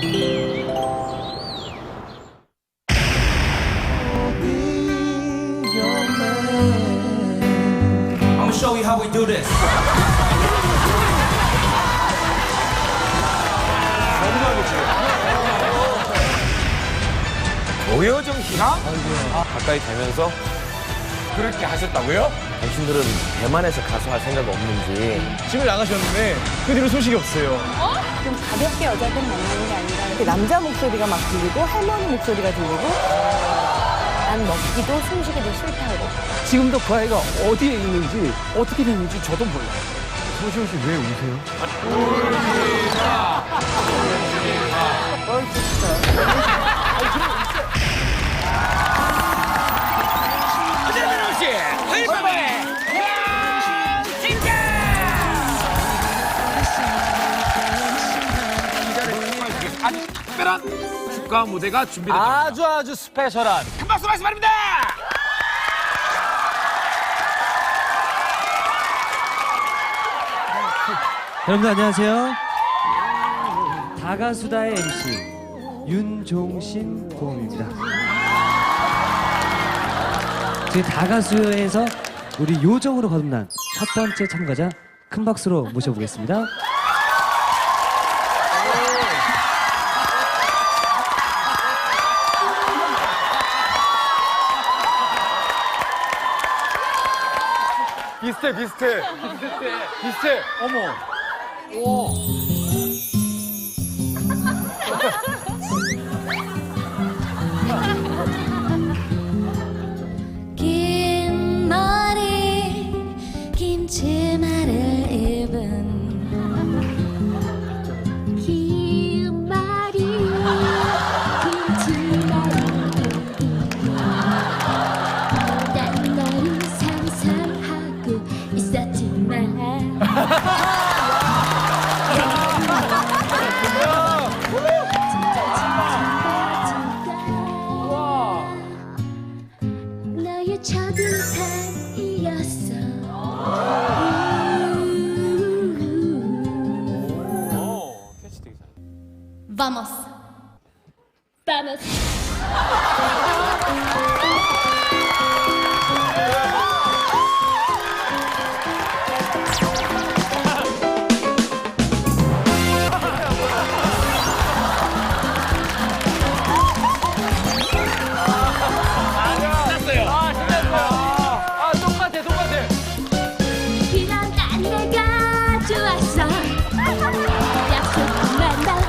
I'm gonna show you how we do this. 오여정 씨가 가까이 되면서 그렇게 하셨다고요? 당신들은 대만에서 가수 할 생각 없는지 집을 나가셨는데 그 뒤로 소식이 없어요. 좀 가볍게 여자들 만나는 게 아니라 이렇게 남자 목소리가 막 들리고 할머니 목소리가 들리고 난 먹기도 숨쉬기도 싫다고 지금도 그 아이가 어디에 있는지 어떻게 됐는지 저도 몰라요. 소시오 씨왜 우세요? 아 주 특별한 축가 무대가 준비됐다. 아주 아주 스페셜한 큰 박수 말씀 바랍니다. 여러분들 안녕하세요. 다가수다의 MC 윤종신 고음입니다. 저희 다가수에서 우리 요정으로 거듭난 첫 번째 참가자 큰 박수로 모셔보겠습니다. 비슷해 비슷해. 비슷해. 어머. 긴 너의 첫인상이었어 Vamos Vamos